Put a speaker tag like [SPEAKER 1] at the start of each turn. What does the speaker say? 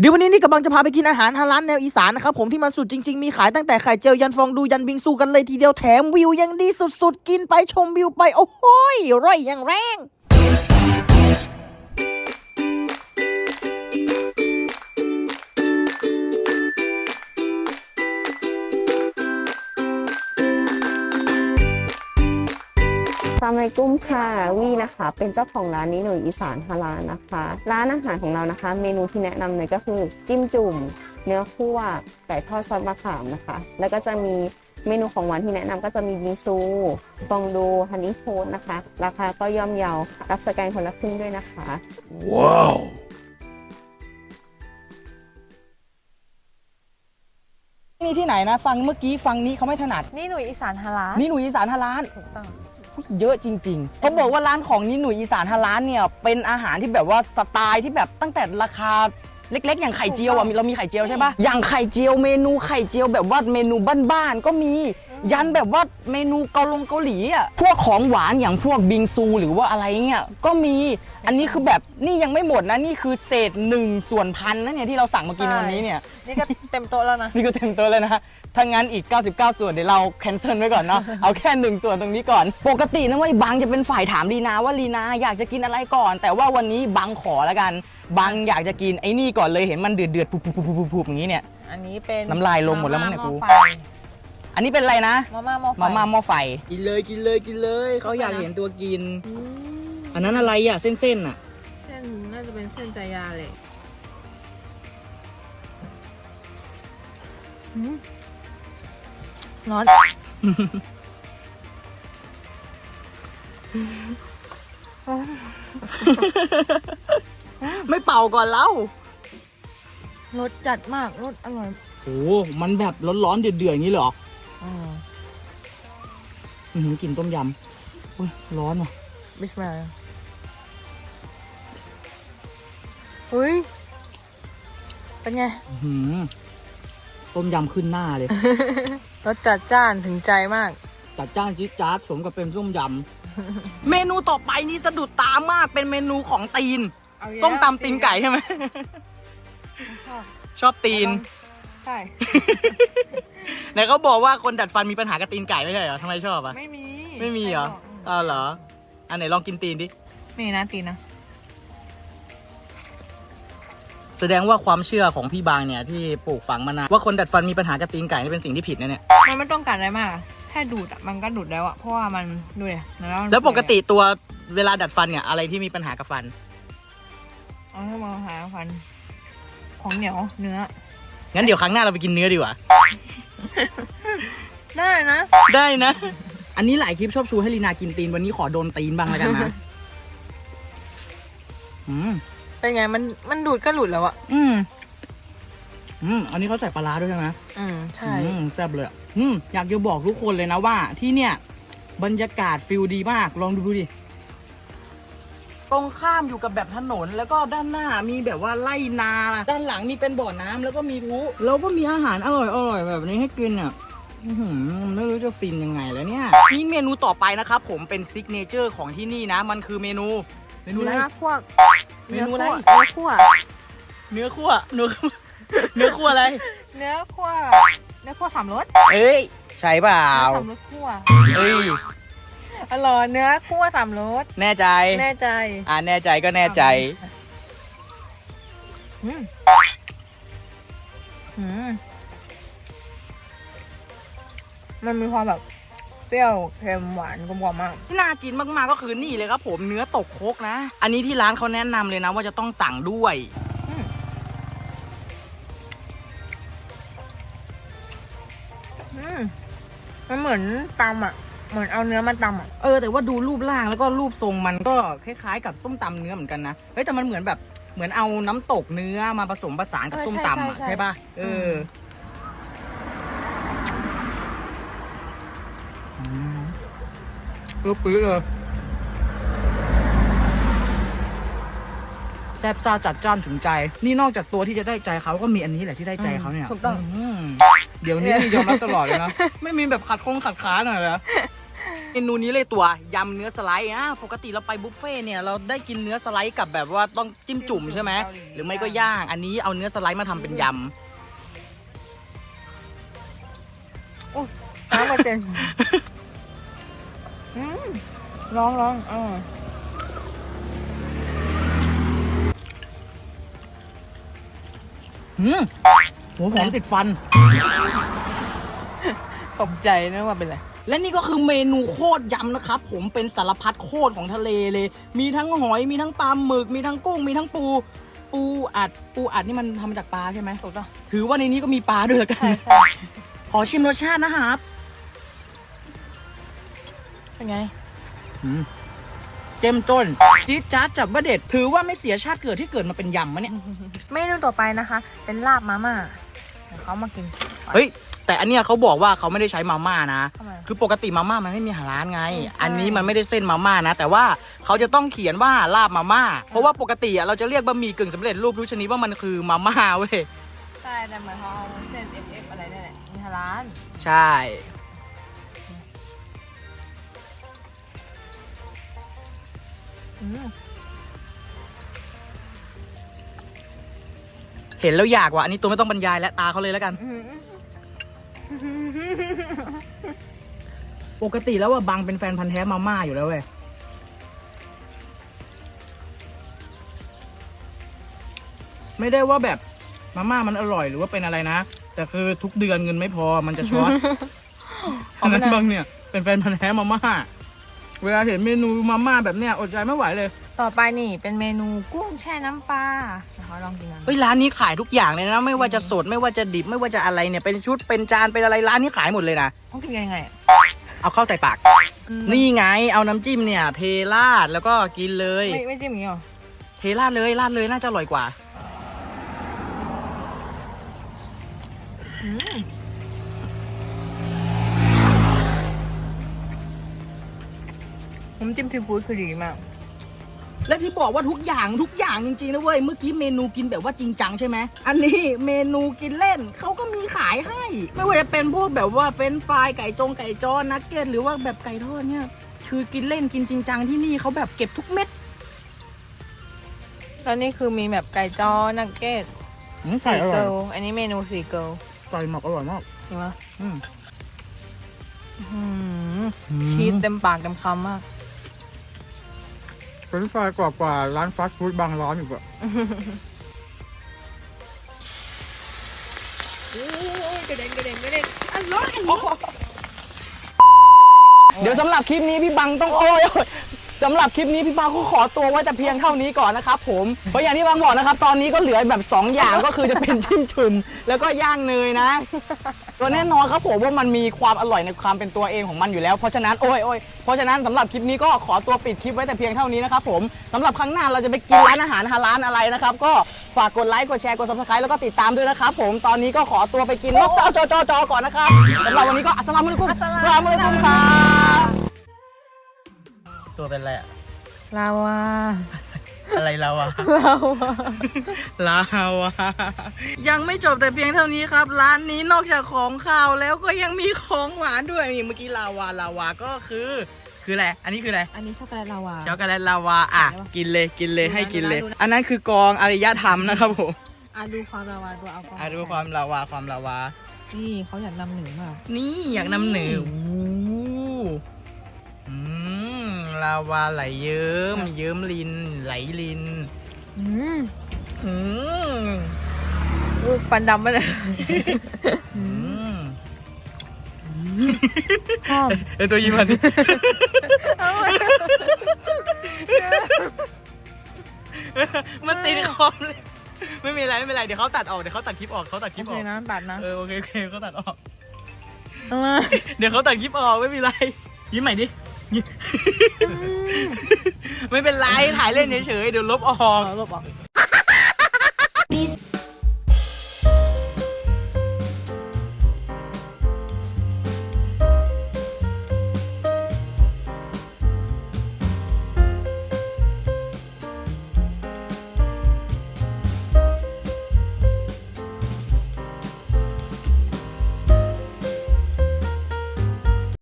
[SPEAKER 1] เดี๋ยววันนี้นี่กำลังจะพาไปกินอาหารฮาลานแนวอีสานนะครับผมที่มันสุดจริง ๆ มีขายตั้งแต่ไข่เจียวยันฟองดูยันบิงซูกันเลยทีเดียวแถมวิวยังดีสุดๆ กินไปชมวิวไป โอ้โหยร่อยอย่างแรง
[SPEAKER 2] ลามอะลัยกุ้มค่ะวีนะคะ เป็นเจ้าของร้านนี้หน่วยอีสานฮาลาลนะคะ ร้านอาหารของเรานะคะ เมนูที่แนะนำเลยก็คือจิ้มจุ่ม เนื้อคั่วไก่ทอดซอสมะขามนะคะ แล้วก็จะมีเมนูของหวานที่แนะนำก็จะมีบิงซูฟองดูฮันนี่โทสนะคะ ราคาก็ย่อมเยารับสแกนคนละครึ่งด้วยนะคะ
[SPEAKER 1] นี่ที่ไหนนะ ฟังเมื่อกี้ฟังนี้เขาไม่ถนัด
[SPEAKER 3] นี่หนุ่ยอีสานฮาลาล
[SPEAKER 1] นี่หนูอีสานฮาลาล
[SPEAKER 3] ถูกต้อง
[SPEAKER 1] เยอะจริงๆเขาบอกว่าร้านของนี่หนูอีสานฮาลาลเนี่ยเป็นอาหารที่แบบว่าสไตล์ที่แบบตั้งแต่ราคาเล็ก ๆ อย่างไข่เจียวอะมีเรามีไข่เจียวใช่ปะอย่างไข่เจียวเมนูไข่เจียวแบบว่าเมนูบ้านๆก็มียันแบบว่าเมนูเกาลงเกาหลีอะพวกของหวานอย่างพวกบิงซูหรือว่าอะไรเงี้ยก็มีอันนี้คือแบบนี่ยังไม่หมดนะนี่คือเศษหนึ่งส่วนพันนะเนี่ยที่เราสั่งมากินในวันนี้เนี่ย
[SPEAKER 3] นี่ก็เต็มโต๊ะแล้วนะ
[SPEAKER 1] นี่ก็เต็มตัวเลยนะถ้างั้นอีก 99 ส่วนเดี๋ยวเราแคนเซิลไว้ก่อนเนาะ เอาแค่หนึ่งส่วนตรงนี้ก่อน ปกตินะเว้ยบังจะเป็นฝ่ายถามลีนาว่าลีนาอยากจะกินอะไรก่อน แต่ว่าวันนี้บังขอแล้วกันบังอยากจะกินไอ้นี่ก่อนเลยเห็นมันเดือดเดือดๆปุบปุบปุบปุบปุบอย่างนี้เนี่ย
[SPEAKER 3] อันนี้เป็น
[SPEAKER 1] น้ำลายลงหมดแล้วมั้งเนี่ยกูา
[SPEAKER 3] ม่าหม้ อไฟ
[SPEAKER 1] อันนี้เป็นอะไรนะ
[SPEAKER 3] มาม่าหม้อไฟ
[SPEAKER 1] มาม่าหม้อไฟ กินเลยกินเลยกินเลยเขาอยากเห็นตัวกิน
[SPEAKER 3] อืม
[SPEAKER 1] อันนั้นอะไรอะ เส้นๆอะ
[SPEAKER 3] เส้นน่าจะเป็นเส้นจายาเลยอืมร้อน
[SPEAKER 1] ไม่เป่าก่อนเล่าร
[SPEAKER 3] สจัดมาก รสอร่อย
[SPEAKER 1] โอ้มันแบบร้อนๆเดือดๆอย่างนี้เหรอ
[SPEAKER 3] อืม
[SPEAKER 1] อือหือกลินต้มยำอุ๊ยร้อนว่ะ
[SPEAKER 3] บิสมิลลาห์อุ้ย เป็นไง
[SPEAKER 1] อื้อหือต้มยำขึ้นหน้าเลย
[SPEAKER 3] รสจัดจ้านถึงใจมาก
[SPEAKER 1] จัดจ้านจิ๊ดจ๊าดสมกับเป็นส้มยำ เมนูต่อไปนี่สะดุดตามากเป็นเมนูของตีน
[SPEAKER 3] เอาอีกแล้ว
[SPEAKER 1] ส้มตำตีนไก่ใช่ไหม
[SPEAKER 3] ชอบ
[SPEAKER 1] ชอบตีน
[SPEAKER 3] ใช่
[SPEAKER 1] ไหนเขาบอกว่าคนดัดฟันมีปัญหากับตีนไก่ไม่ใช่เหรอทำไมชอบอะ
[SPEAKER 3] ไม่มี
[SPEAKER 1] ไม่มีเหรอ
[SPEAKER 3] ใคบก
[SPEAKER 1] อ้าวเหรอ อันไหนลองกินตีนดิ
[SPEAKER 3] นี่นะตีนะ
[SPEAKER 1] แสดงว่าความเชื่อของพี่บางเนี่ยที่ปลูกฝังมานานว่าคนดัดฟันมีปัญหากับตีนไก่นี่เป็นสิ่งที่ผิดนะเนี่ย
[SPEAKER 3] มันไม่ต้องการอะไรมากอะแค่ดูดอะมันก็ดูดแล้วอะเพราะว่ามันดูเลยแล้วมัน
[SPEAKER 1] แล้วปกติตัวเวลาดัดฟันเนี่ยอะไรที่มีปัญหากับฟัน
[SPEAKER 3] เอาให้มาหาฟัน ของเหนียวเนื้อ
[SPEAKER 1] งั้นเดี๋ยวครั้งหน้าเราไปกินเนื้อดีกว่า
[SPEAKER 3] ได้นะ
[SPEAKER 1] ได้นะ อันนี้หลายคลิปชอบชูให้ลีนากินตีน วันนี้ขอโดนตีนบ้างแล้วกันนะอืม
[SPEAKER 3] เป็นไงมันมันดูดก็หลุดแล้วอะ
[SPEAKER 1] อืมอืมอันนี้เขาใส่ปลาร้าด้วยใช่ไหม
[SPEAKER 3] อืมใช่
[SPEAKER 1] อืมแซ่บเลยอะอืมอยากจะบอกทุกคนเลยนะว่า ที่เนี่ย บรรยากาศฟิลดีมาก ลองดูดิ ตรงข้ามอยู่กับแบบถนน แล้วก็ด้านหน้ามีแบบว่าไล่นา ด้านหลังมีเป็นบ่อน้ำแล้วก็มีรู้แล้วก็มีอาหารอร่อยอร่อยๆแบบนี้ให้กินอะอื้อหือไม่รู้จะฟินยังไงแล้วเนี่ยนี่เมนูต่อไปนะครับผมเป็นซิกเนเจอร์ของที่นี่นะ มันคือเมนู เมนูอะไร
[SPEAKER 3] เนื้อพวก
[SPEAKER 1] เมนูอะไร
[SPEAKER 3] เนื้อคั่ว
[SPEAKER 1] เนื้อคั่วเนื้อคั่วเนื้อคั่วอะไร
[SPEAKER 3] เนื้อคั่วเนื้อคั่วสามรส
[SPEAKER 1] เอ้ย ใช่เปล่า
[SPEAKER 3] เนื้อสามรสคั่ว
[SPEAKER 1] เอ้ย
[SPEAKER 3] อร่อยเนื้อคั่วสามรส
[SPEAKER 1] แน่ใจ
[SPEAKER 3] แน่ใจ
[SPEAKER 1] อ่าแน่ใจก็แน่ใจ
[SPEAKER 3] อืมอืมมันมีความแบบเปรี้ยวเค็มหวานกลมกล่อมมาก
[SPEAKER 1] ที่น่ากินมากๆก็คือนี่เลยครับผมเนื้อตกโคกนะ อันนี้ที่ร้านเขาแนะนำเลยนะว่าจะต้องสั่งด้วย
[SPEAKER 3] อืมมันเหมือนตำอะ เหมือนเอาเนื้อมาตำอะ
[SPEAKER 1] เออแต่ว่าดูรูปร่างแล้วก็รูปทรงมันก็คล้ายๆ กับส้มตำเนื้อเหมือนกันนะเฮ้ยแต่มันเหมือนแบบเหมือนเอาน้ำตกเนื้อมาผสมผสานกับ
[SPEAKER 3] เออ
[SPEAKER 1] ส้ม
[SPEAKER 3] ใช่
[SPEAKER 1] ตำอะ
[SPEAKER 3] ใช่ใช่
[SPEAKER 1] ใช่ป่ะเอออเออปื้อเลยแซ่บซ่าจัดจ้านถึงใจ นี่นอกจากตัวที่จะได้ใจเขาก็มีอันนี้แหละที่ได้ใจเขาเนี่ย
[SPEAKER 3] ถูกต้อง
[SPEAKER 1] มเดี๋ยวนี้นี่ยอมรับตลอดเลยนะ ไม่มีแบบขัดคงขัดขาหน่อยเหรอ เมนูนี้เลยตัวยำเนื้อสไลด์อะปกติเราไปบุฟเฟ่ต์เนี่ยเราได้กินเนื้อสไลด์กับแบบว่าต้องจิ้มจุ่มใช่ไหมหรือไม่ก็ย่าง อันนี้เอาเนื้อสไลด์มาทำเป็นย
[SPEAKER 3] น้ำกระเด็นอืมร้องร้องอ่าำ
[SPEAKER 1] หืมหัวหอมติดฟัน
[SPEAKER 3] ตกใจนึกว่าเป็นไร
[SPEAKER 1] และนี่ก็คือเมนูโคตรยำนะครับ ผมเป็นสารพัดโคตรของทะเลเลย มีทั้งหอยมีทั้งปลาหมึก มีทั้งกุ้ง มีทั้งปู ปูอัด ปูอัดนี่มันทำมาจากปลาใช่ไหม
[SPEAKER 3] ถูกต้อง
[SPEAKER 1] ถือว่าในนี้ก็มีปลาด้วยละกัน
[SPEAKER 3] ใช่ใช่
[SPEAKER 1] ขอชิมรสชาตินะครับ
[SPEAKER 3] เป็นไง
[SPEAKER 1] เจ้มจนจี๊ดจ๊าดจับว่าเด็ดถือว่าไม่เสียชาติเกิดที่เกิดมาเป็นยำมะเนี่ย
[SPEAKER 3] เมนูต่อไปนะคะ เป็นลาบมาม่าเดี๋ยวเขามากิน
[SPEAKER 1] เฮ้ย แต่อันเนี้ยเขาบอกว่าเขาไม่ได้ใช้มาม่านะ
[SPEAKER 3] ทำไม
[SPEAKER 1] คือปกติมาม่ามันไม่มีหาร้านไง
[SPEAKER 3] ใช่
[SPEAKER 1] อันนี้มันไม่ได้เส้นมาม่านะ แต่ว่าเขาจะต้องเขียนว่าลาบมาม่า เพราะว่าปกติอะเราจะเรียกบะหมี่กึ่งสำเร็จรูปทุกชนิดว่ามันคือมาม่าเว้ย
[SPEAKER 3] ใช่แต่เหมือนเขาเอาเส้น F F อะไรนี่นแหละมีฮาร้าน
[SPEAKER 1] ใช่
[SPEAKER 3] อืม
[SPEAKER 1] เห็นแล้วอยากว่ะ อันนี้ตัวไม่ต้องบรรยายแล้วตาเขาเลยแล้วกัน
[SPEAKER 3] อืม
[SPEAKER 1] ปกติแล้วว่าบังเป็นแฟนพันธ์แท้มาม่าอยู่แล้วเว้ย ไม่ได้ว่าแบบมาม่ามันอร่อยหรือว่าเป็นอะไรนะ แต่คือทุกเดือนเงินไม่พอมันจะช็อตอันนั้นบางเนี่ย เป็นแฟนพันธ์แท้มาม่า เวลาเห็นเมนูมาม่าแบบเนี้ยอดใจไม่ไหวเลย
[SPEAKER 3] ต่อไปนี่เป็นเมนูกุ้งแช่น้ำปลาเดี๋ยวเขาลองกินกัน
[SPEAKER 1] เฮ้ยร้านนี้ขายทุกอย่างเลยนะ ไม่ว่าจะสดไม่ว่าจะดิบไม่ว่าจะอะไรเนี่ยเป็นชุดเป็นจานเป็นอะไรร้านนี้ขายหมดเลยนะ
[SPEAKER 3] ต้องกินกันยังไงอะ
[SPEAKER 1] เอาเข้าใส่ปาก
[SPEAKER 3] อืม
[SPEAKER 1] นี่ไงเอาน้ำจิ้มเนี่ย เทราดแล้วก็กินเลย
[SPEAKER 3] ไม่ไม่จิ้มอย่างนี้หรอ
[SPEAKER 1] เทราดเลยราดเลยน่าจะอร่อยกว่า
[SPEAKER 3] อืมน้ำจิ้มซีฟู้ดคือดีมาก
[SPEAKER 1] และที่บอกว่าทุกอย่างทุกอย่างจริงๆนะเว้ยเมื่อกี้เมนูกินแบบว่าจริงจังใช่ไหมอันนี้เมนูกินเล่นเขาก็มีขายให้ ไม่ว่าจะเป็นพวกแบบว่าเฟรนช์ฟรายไก่จงไก่จอนักเก็ตหรือว่าแบบไก่ทอดเนี่ยคือกินเล่นกินจริงจังที่นี่เขาแบบเก็บทุกเม็ด
[SPEAKER 3] แล้วนี่คือมีแบบไก่จอนักเก็ต
[SPEAKER 1] ใส่
[SPEAKER 3] สี่
[SPEAKER 1] อร่
[SPEAKER 3] เกิ
[SPEAKER 1] อย
[SPEAKER 3] ลอันนี้เมนูสี่เกิล
[SPEAKER 1] ใส่หมักอร่อยมาก
[SPEAKER 3] เห็นไหม
[SPEAKER 1] อืม
[SPEAKER 3] อืมชีสเต็มปากเต็มคำมาก
[SPEAKER 1] เฟรนช์ฟรายกว่ากว่าร้านฟาสต์ฟู้ดบางร้านอยู่อะ
[SPEAKER 3] โอ้ยกระเด็นกระเด็นกระเด็นอร่อย
[SPEAKER 1] เดี๋ยวสำหรับคลิปนี้พี่บังต้องโอ้ยโอ้ย สำหรับคลิปนี้พี่บังก็ขอตัวไว้แต่เพียงเท่านี้ก่อนนะครับผมเพราะอย่างที่บังบอกนะครับตอนนี้ก็เหลือแบบ 2 อย่างก็คือจะเป็นชิ้นชุมแล้วก็ย่างเนยนะตัวแน่นอนครับผมว่ามันมีความอร่อยในความเป็นตัวเองของมันอยู่แล้วเพราะฉะนั้นโอ้ยโอ้ยเพราะฉะนั้นสำหรับคลิปนี้ก็ขอตัวปิดคลิปไว้แต่เพียงเท่านี้นะครับผมสำหรับครั้งหน้าเราจะไปกินร้านอาหารฮาลาลอะไรนะครับก็ฝากกดไลค์กดแชร์กดซับสไครต์แล้วก็ติดตามด้วยนะครับผมตอนนี้ก็ขอตัวไปกินนกจอจอจอจอก่อนนะครับสำหรับวันนี้ก็อัสสลามุอะลัยกุมอัสสลามุอะลัยกุมครับ ตัวเป็นอะไรอะ
[SPEAKER 3] ลาวา
[SPEAKER 1] อะไรเราอะ
[SPEAKER 3] ลาวา
[SPEAKER 1] ลาวะยังไม่จบแต่เพียงเท่านี้ครับ ร้านนี้นอกจากของข้าวแล้วก็ยังมีของหวานด้วยนี่เมื่อกี้ลาวาลาวาก็คือ คืออะไรอันนี้คืออะไร
[SPEAKER 3] อันนี้ช็อกโกแลตลาวา
[SPEAKER 1] ช็อกโกแลตลาวาอะ
[SPEAKER 3] ใส่ได้ปะ
[SPEAKER 1] กินเลยกินเลย
[SPEAKER 3] ดูนะ
[SPEAKER 1] ให้กินเลย
[SPEAKER 3] ดูนะ
[SPEAKER 1] อันนั้นคือกองอารยธรรมนะครับผม
[SPEAKER 3] อะดูความลาวาดูเอาก่อน
[SPEAKER 1] อะดูความลาวาความลาวา
[SPEAKER 3] นี่เขาอยากนำหนึ่งมาก
[SPEAKER 1] นี่อยากนำเหนืออู้อืม ลาวาไหลเยิ้มเยิ้มลิน ไหลลิน
[SPEAKER 3] อืม
[SPEAKER 1] อืม
[SPEAKER 3] อู้ฟันดำไปเลย
[SPEAKER 1] อืม
[SPEAKER 3] ชอบ
[SPEAKER 1] เอ้ยตัวยิ้มมันมันติดคอมเลยไม่มีอะไรไม่เป็นไรเดี๋ยวเขาตัดออกเดี๋ยวเขาตัดคลิปออกเขาตัดคลิป
[SPEAKER 3] โอ
[SPEAKER 1] อ
[SPEAKER 3] เค
[SPEAKER 1] อก
[SPEAKER 3] นะตัดนะ
[SPEAKER 1] เออโอเคโอเคเขาตัดออก
[SPEAKER 3] เอามา
[SPEAKER 1] เดี๋ยวเขาตัดคลิปออกไม่มีไร ยิ้มใหม่ดิยิ้ม ไม่เป็นไรถ่ายเล่นเฉยๆเดี๋ยวลบออก
[SPEAKER 3] ลบออก